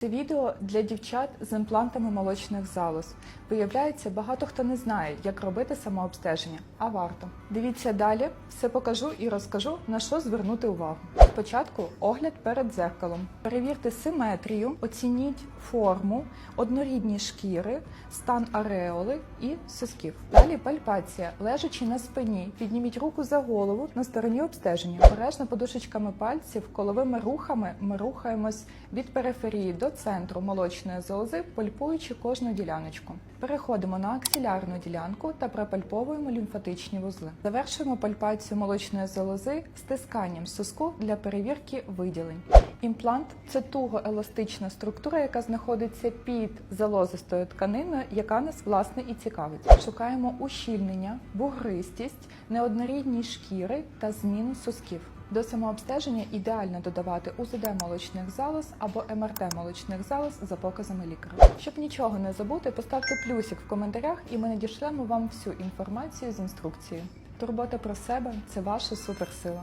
Це відео для дівчат з імплантами молочних залоз. Виявляється, багато хто не знає, як робити самообстеження, а варто. Дивіться далі, все покажу і розкажу, на що звернути увагу. Спочатку огляд перед дзеркалом. Перевірте симетрію, оцініть форму, однорідні шкіри, стан ареоли і сосків. Далі пальпація. Лежачи на спині, підніміть руку за голову на стороні обстеження. Обережно подушечками пальців, коловими рухами ми рухаємось від периферії до центру молочної залози, пальпуючи кожну діляночку. Переходимо на аксилярну ділянку та пропальповуємо лімфатичні вузли. Завершуємо пальпацію молочної залози стисканням соску для перевірки виділень. Імплант це тугоеластична структура, яка знаходиться під залозистою тканиною, яка нас власне і цікавить. Шукаємо ущільнення, бугристість, неоднорідні шкіри та зміну сосків. До самообстеження ідеально додавати УЗД молочних залоз або МРТ молочних залоз за показами лікаря. Щоб нічого не забути, поставте плюсик в коментарях, і ми надішлемо вам всю інформацію з інструкцією. Турбота про себе це ваша суперсила.